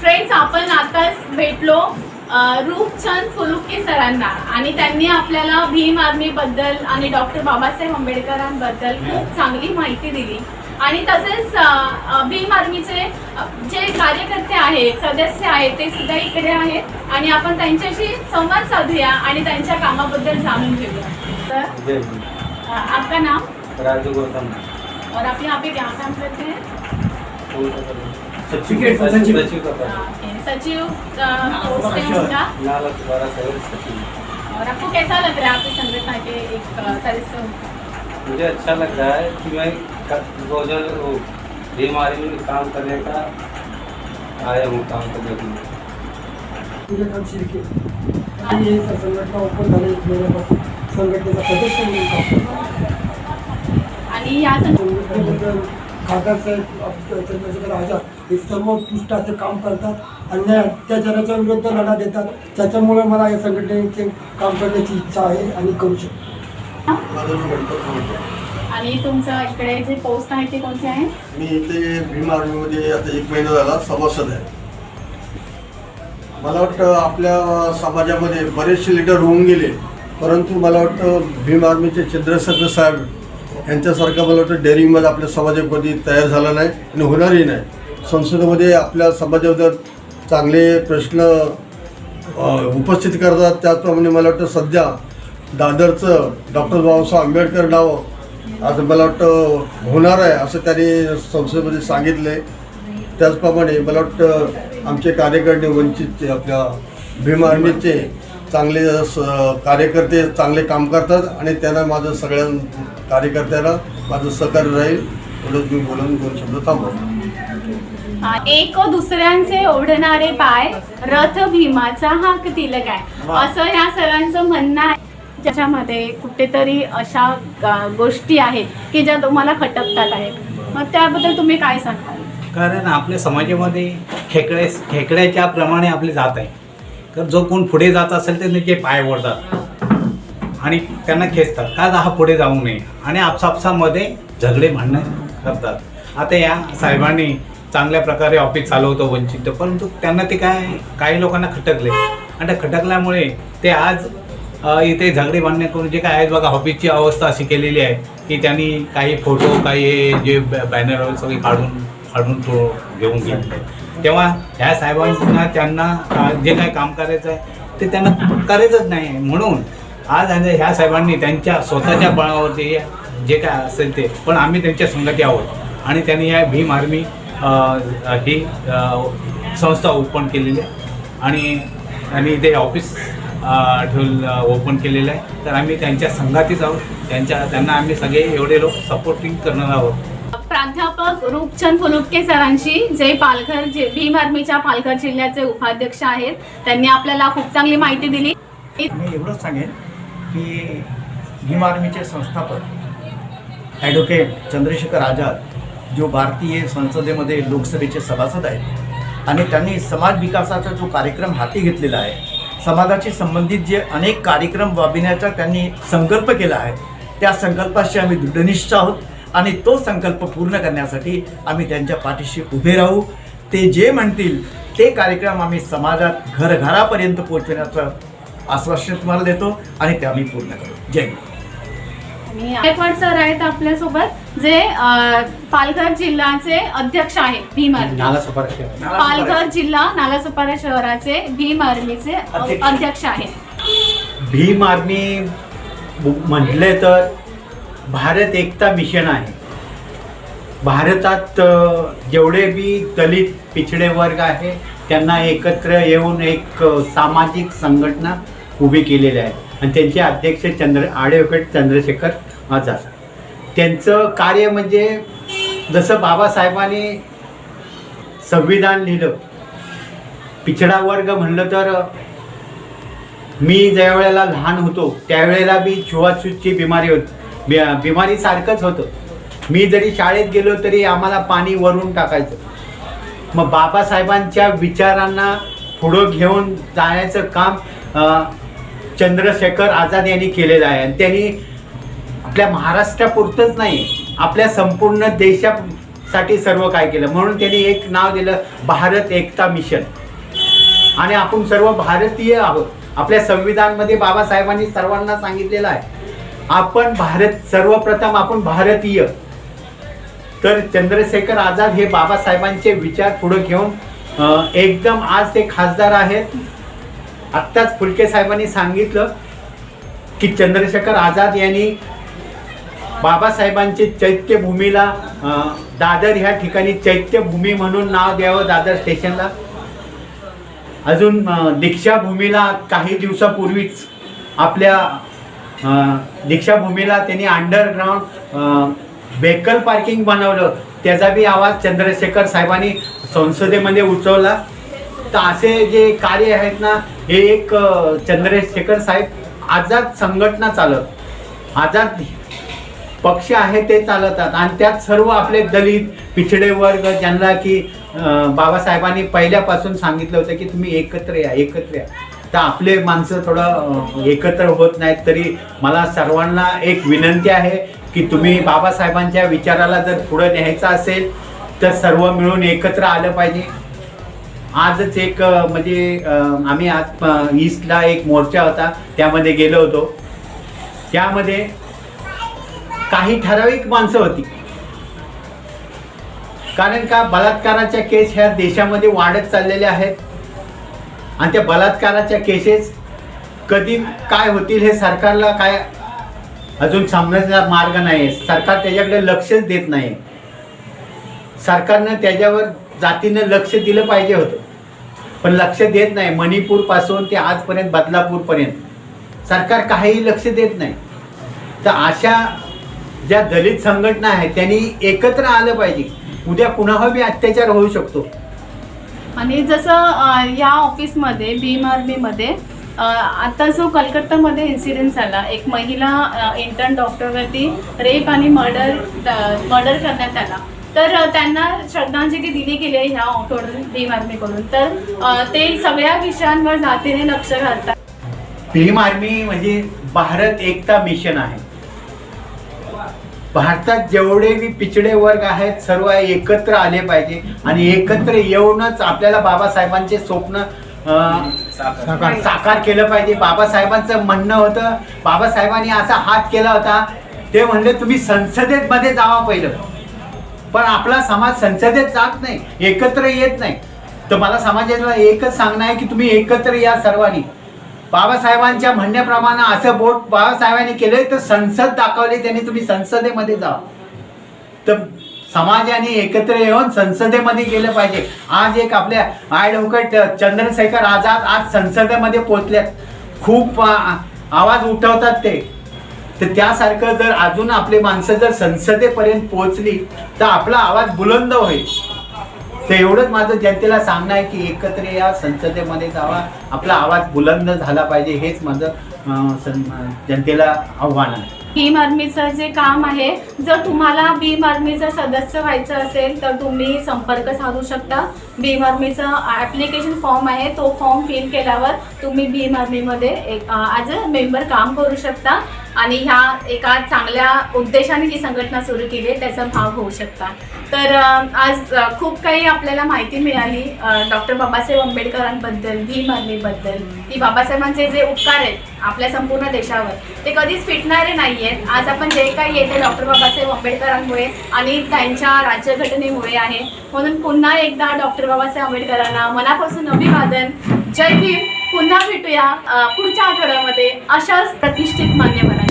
Friends आपण आताच भेटलो रूपचंद फुलुके सरांना. आणि त्यांनी आपल्याला भीम आर्मी बद्दल आणि डॉक्टर बाबासाहेब आंबेडकरांबद्दल खूप चांगली माहिती दिली. आणि तसेच भीम आर्मीचे जे कार्यकर्ते आहेत सदस्य आहेत ते सुद्धा इकडे आहेत. आणि आपण त्यांच्याशी संवाद साधूया आणि त्यांच्या कामाबद्दल जाणून घेऊया. तर आपका नाम? राजू गौतम और आप यहाँ पे क्या काम करते हैं? सचिव ठीक है, सचिव सचिव। सचिव का पद। अ, सचिव अ, पोस्ट है उनका नाला दोबारा शहर सचिव और आपको कैसा लग रहा है आपकी संगठन के एक अ, सदस्य होकर? मुझे अच्छा लग रहा है कि मैं क- रोजाना वो बीमारी में काम करने का आया हूँ काम करने के लिए सूर्यकांत शिर्के आणि हे संघटना ओपन झाले एक महिन्यापासून संघटनेचा सदस्य म्हणून काम करतो. आणि या संघ- संघटनेबद्दल खासदार साहेब चंद्रशेखर आझाद हे सर्व असे काम करतात अन्याय अत्याचाराच्या विरुद्ध लढा देतात. त्याच्यामुळे मला या संघटनेचे काम करण्याची इच्छा आहे आणि करू शकतो. आणि तुमचं इकडे जे पोस्ट आहे ते कोणते आहे? मी इथे भीम आर्मीमध्ये आता एक महिना झाला सभासद आहे. मला वाटतं आपल्या समाजामध्ये बरेचसे लिडर होऊन गेले परंतु मला वाटतं भीम आर्मीचे चंद्रशेखर साहेब यांच्यासारखं मला वाटतं डेअरिंगमध्ये आपल्या समाजामध्ये तयार झाला नाही आणि होणारही नाही. संसदेमध्ये आपल्या समाजाबद्दल चांगले प्रश्न उपस्थित करतात. त्याचप्रमाणे मला वाटतं सध्या दादरचं डॉक्टर बाबासाहेब आंबेडकर नाव आज मला वाटतं होणार आहे असं त्यांनी संसदेमध्ये सांगितलं. आहे त्याचप्रमाणे मला वाटतं आमचे कार्यकर्ते वंचितचे आपल्या भीम आर्मीचे चांगले कार्यकर्ते चांगले काम करतात आणि त्यांना माझं सगळ्या कार्यकर्त्यांना माझं सहकार्य राहील. एवढंच मी बोलून दोन शब्द थांबवतो. एक दुसऱ्यांचे ओढणारे पाय रथ भीमाचा हाक तिलक आहे. असं या सरांचं म्हणणं आहे. ज्याच्यामध्ये कुठेतरी अशा गोष्टी आहेत की ज्या तुम्हाला खटकतात आहेत. मग त्याबद्दल तुम्ही काय सांगाल? कारण आपल्या समाजामध्ये खेकडे खेकड्याच्या प्रमाणे आपले जात आहे. तर जो कोण पुढे जात असेल तर त्याचे पाय ओढतात. आणि त्यांना खेचतात. का हा पुढे जाऊ नये. आणि आपसापसामध्ये झगडे भांडणं करतात. आता या साहेबांनी चांगल्या प्रकारे ऑफिस चालवतो वंचित परंतु त्यांना ते काय काही लोकांना खटकले. आणि त्या खटकल्यामुळे ते आज इथे झगडे भांडणे करून जे काय आहेत बघा ऑफिसची अवस्था अशी केलेली आहे की त्यांनी काही फोटो काही जे बॅनर वगैरे सगळे काढून काढून तो घेऊन घेतले तेव्हा ह्या साहेबांना त्यांना जे काही काम करायचं आहे ते त्यांना करायचंच नाही. म्हणून आज ह्या साहेबांनी त्यांच्या स्वतःच्या बळावरती जे काय असेल ते पण आम्ही त्यांच्या संगती आहोत. आणि त्यांनी या भीम आर्मी ही संस्था ओपन केलेली आहे. आणि आणि ते ऑफिस ठेवलं ठेवून ओपन केलेलं आहे. तर आम्ही त्यांच्या संघातीच आहोत. त्यांच्या त्यांना आम्ही सगळे एवढे लोक सपोर्टिंग करणार आहोत. रूपचंद फुलुके सरांशी. जे पालघर जे भीम आर्मीच्या पालघर जिल्ह्याचे उपाध्यक्ष आहेत. त्यांनी आपल्याला खूप चांगली माहिती दिली. मी एवढंच सांगेन की भीम आर्मीचे संस्थापक ॲडव्होकेट चंद्रशेखर आझाद जो भारतीय संसदेमध्ये लोकसभेचे सभासद आहेत आणि त्यांनी समाज विकासाचा जो कार्यक्रम हाती घेतलेला आहे समाजाशी संबंधित जे अनेक कार्यक्रम राबविण्याचा त्यांनी संकल्प केला आहे त्या संकल्पाशी आम्ही दृढनिष्ठ आहोत. आणि तो संकल्प पूर्ण करण्यासाठी आम्ही त्यांच्या पाठीशी उभे राहू. ते जे म्हणतील ते कार्यक्रम आम्ही समाजात घरघरापर्यंत पोहोचवण्याचं आश्वासन तुम्हाला देतो आणि ते आम्ही पूर्ण करू. जय गायकवाड सर आहेत आपल्यासोबत जे पालघर जिल्ह्याचे अध्यक्ष आहेत भीम आर्मी पालघर जिल्हा नालासोपारा शहराचे भीम आर्मीचे. अध्यक्ष आहेत. भीम आर्मी म्हटले तर भारत एकता मिशन आहे. भारतात जेवढे बी दलित पिछडे वर्ग आहे त्यांना एकत्र येऊन एक सामाजिक संघटना उभी केलेली आहे. आणि त्यांचे अध्यक्ष चंद्र ॲडव्होकेट चंद्रशेखर आझाद. त्यांचं कार्य म्हणजे जसं बाबासाहेबांनी संविधान लिहिलं पिछडा वर्ग म्हणलं तर मी ज्या वेळेला लहान होतो त्यावेळेला बी छुवाछूतची बिमारी होती. बि बिमारी सारखंच होतं. मी जरी शाळेत गेलो तरी आम्हाला पाणी वरून टाकायचं. मग बाबासाहेबांच्या विचारांना पुढं घेऊन जाण्याचं काम चंद्रशेखर आझाद यांनी केलेलं आहे. आणि त्यांनी आपल्या महाराष्ट्रापुरतंच नाही आपल्या संपूर्ण देशासाठी सर्व काय केलं. म्हणून त्यांनी एक नाव दिलं भारत एकता मिशन. आणि आपण सर्व भारतीय आहोत. आपल्या संविधानमध्ये बाबासाहेबांनी सर्वांना सांगितलेलं आहे. आपण भारत सर्वप्रथम आपण भारतीय. तर चंद्रशेखर आझाद हे बाबासाहेबांचे विचार पुढे घेऊन एकदम आज ते खासदार आहेत. आत्ताच फुलके साहेबांनी सांगितलं की चंद्रशेखर आझाद यांनी बाबासाहेबांचे चैत्यभूमीला दादर ह्या ठिकाणी चैत्यभूमी म्हणून नाव द्यावं दादर स्टेशनला. अजून दीक्षाभूमीला काही दिवसापूर्वीच आपल्या दीक्षाभूमीला त्यांनी अंडरग्राऊंड व्हेकल पार्किंग बनवलं. त्याचा बी आवाज चंद्रशेखर साहेबांनी संसदेमध्ये उचवला तर असे जे कार्य आहेत ना हे एक चंद्रशेखर साहेब आझाद संघटना चालत आझाद पक्ष आहे ते चालवतात. आणि त्यात सर्व आपले दलित पिछडे वर्ग ज्यांना की बाबासाहेबांनी पहिल्यापासून सांगितलं होतं की तुम्ही एकत्र या एकत्र या. तर आपले माणसं थोडं एकत्र होत नाहीत तरी मला सर्वांना एक विनंती आहे की तुम्ही बाबासाहेबांच्या विचाराला जर पुढं न्यायचं असेल तर सर्व मिळून एकत्र आलं पाहिजे. आजच एक म्हणजे आम्ही आज ईस्टला एक मोर्चा होता त्यामध्ये गेलो होतो. त्यामध्ये काही ठराविक माणसं होती. कारण का बलात्काराच्या केस ह्या देशामध्ये वाढत चाललेल्या आहेत. आणि त्या बलात्काराच्या केसेस कधी काय होतील हे सरकारला काय अजून समजण्याचा मार्ग नाही. आहे सरकार त्याच्याकडे लक्षच देत नाही. सरकारनं त्याच्यावर जातीनं लक्ष दिलं पाहिजे होतं. पण लक्ष देत नाही. मणिपूरपासून ते आजपर्यंत बदलापूरपर्यंत. सरकार काहीही लक्ष देत नाही. तर अशा ज्या दलित संघटना आहेत त्यांनी एकत्र आलं पाहिजे. उद्या कुणावर बी अत्याचार होऊ शकतो. आणि जसं या ऑफिसमध्ये भीम आर्मीमध्ये आता जो कलकत्तामध्ये इन्सिडेंट झाला एक महिला इंटर्न डॉक्टरवरती रेप आणि मर्डर मर्डर करण्यात आला. तर त्यांना श्रद्धांजली दिली गेली आहे ह्या टोटल भीम आर्मीकडून. तर ते सगळ्या विषयांवर जातीने लक्ष घालतात. भीम आर्मी म्हणजे भारत एकता मिशन आहे. भारतात जेवढे बी पिछडे वर्ग आहेत सर्व एकत्र आले पाहिजे. आणि एकत्र येऊनच आपल्याला बाबासाहेबांचे स्वप्न साकार केलं पाहिजे. बाबासाहेबांचं म्हणणं होतं. बाबासाहेबांनी असा हात केला होता. ते म्हणले तुम्ही संसदेत मध्ये जावा पहिलं. पण आपला समाज संसदेत जात नाही एकत्र येत नाही. तर मला समाजाला एकच सांगणं आहे की तुम्ही एकत्र या सर्वांनी. बाबासाहेबांच्या म्हणण्याप्रमाणे असं बोट बाबासाहेबांनी केलंय तर संसद दाखवली त्यांनी तुम्ही संसदेमध्ये जा. तर समाजाने एकत्र येऊन संसदेमध्ये गेलं पाहिजे. आज एक आपल्या ॲडव्होकेट चंद्रशेखर आझाद आज संसदेमध्ये पोचल्यात खूप आवाज उठवतात ते. तर त्यासारखं जर अजून आपली माणसं जर संसदेपर्यंत पोहोचली तर आपला आवाज बुलंद होईल. तर एवढंच माझं जनतेला सांगणं आहे की एकत्र या संसदेमध्ये जावा. आपला आवाज बुलंद झाला पाहिजे हेच माझं जनतेला आव्हान आहे. भीम आर्मीचं जे काम आहे जर तुम्हाला भीम आर्मीचं सदस्य व्हायचं असेल तर तुम्ही संपर्क साधू शकता. भीम आर्मीचं ॲप्लिकेशन फॉर्म आहे. तो फॉर्म फिल केल्यावर तुम्ही भीम आर्मीमध्ये एक ॲज अ मेंबर काम करू शकता. आणि ह्या एका चांगल्या उद्देशाने ही संघटना सुरू केली आहे. त्याचा भाग होऊ शकता. तर आज खूप काही आपल्याला माहिती मिळाली डॉक्टर बाबासाहेब आंबेडकरांबद्दल भीम आर्मीबद्दल की बाबासाहेबांचे जे उपकार आहेत आपल्या संपूर्ण देशावर ते कधीच फिटणारे नाही आहेत आज आपण जे काही येते डॉक्टर बाबासाहेब आंबेडकरांमुळे आणि त्यांच्या राज्यघटनेमुळे आहे. म्हणून पुन्हा एकदा डॉक्टर बाबासाहेब आंबेडकरांना मनापासून अभिवादन. जय भीम. पुन्हा भेटूया पुढच्या आठवड्यामध्ये. अशाच प्रतिष्ठित मान्यवरांना.